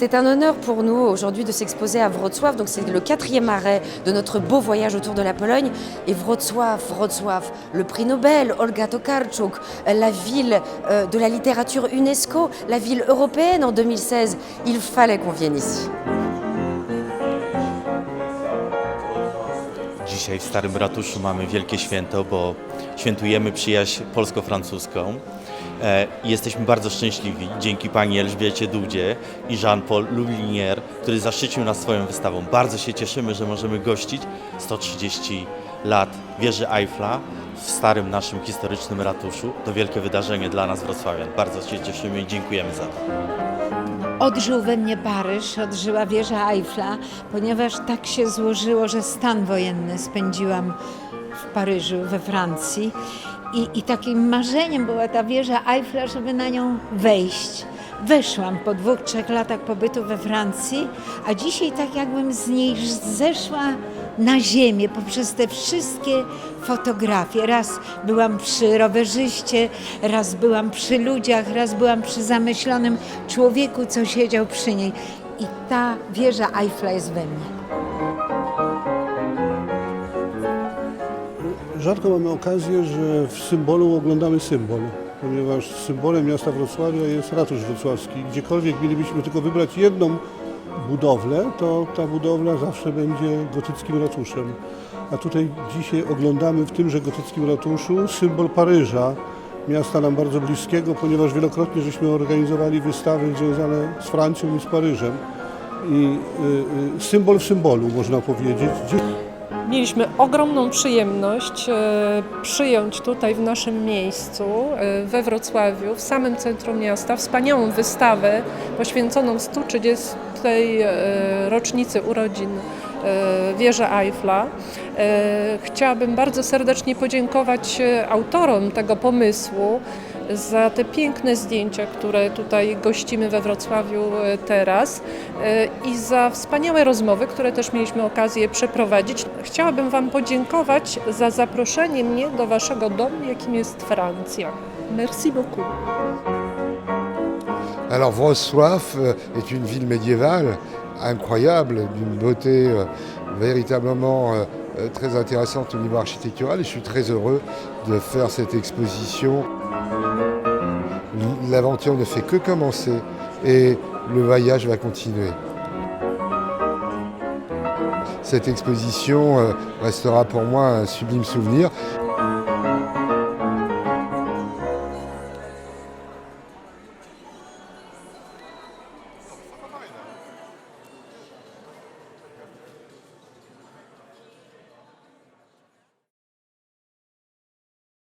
C'est un honneur pour nous aujourd'hui de s'exposer à Wrocław. Donc c'est le quatrième arrêt de notre beau voyage autour de la Pologne. Et Wrocław, Wrocław, le prix Nobel, Olga Tokarczuk, la ville euh, de la littérature UNESCO, la ville européenne en 2016. Il fallait qu'on vienne ici. Dzisiaj w. E, Jesteśmy bardzo szczęśliwi dzięki pani Elżbiecie Dudzie i Jean-Paul Lublinier, który zaszczycił nas swoją wystawą. Bardzo się cieszymy, że możemy gościć 130 lat wieży Eiffla w starym naszym historycznym ratuszu. To wielkie wydarzenie dla nas wrocławian. Bardzo się cieszymy i dziękujemy za to. Odżył we mnie Paryż, odżyła wieża Eiffla, ponieważ tak się złożyło, że stan wojenny spędziłam w Paryżu, we Francji. I, I takim marzeniem była ta wieża Eiffla, żeby na nią wejść. Weszłam po dwóch, trzech latach pobytu we Francji, a dzisiaj tak jakbym z niej zeszła na ziemię poprzez te wszystkie fotografie. Raz byłam przy rowerzyście, raz byłam przy ludziach, raz byłam przy zamyślonym człowieku, co siedział przy niej. I ta wieża Eiffla jest we mnie. Rzadko mamy okazję, że w symbolu oglądamy symbol, ponieważ symbolem miasta Wrocławia jest ratusz wrocławski. Gdziekolwiek mielibyśmy tylko wybrać jedną budowlę, to ta budowla zawsze będzie gotyckim ratuszem. A tutaj dzisiaj oglądamy w tymże gotyckim ratuszu symbol Paryża, miasta nam bardzo bliskiego, ponieważ wielokrotnie żeśmy organizowali wystawy związane z Francją i z Paryżem. I y, y, symbol w symbolu, można powiedzieć. Mieliśmy ogromną przyjemność e, przyjąć tutaj w naszym miejscu, e, we Wrocławiu, w samym centrum miasta, wspaniałą wystawę poświęconą 130. e, rocznicy urodzin wieży Eiffla. Chciałabym bardzo serdecznie podziękować autorom tego pomysłu za te piękne zdjęcia, które tutaj gościmy we Wrocławiu e, teraz e, i za wspaniałe rozmowy, które też mieliśmy okazję przeprowadzić. Chciałabym Wam podziękować za zaproszenie mnie do Waszego domu, jakim jest Francja. Merci beaucoup. Alors Wrocław euh, est une ville médiévale incroyable, d'une beauté euh, véritablement euh, euh, très intéressante au niveau architectural et je suis très heureux de faire cette exposition. L'aventure ne fait que commencer et le voyage va continuer. Cette exposition euh, restera pour moi un sublime souvenir.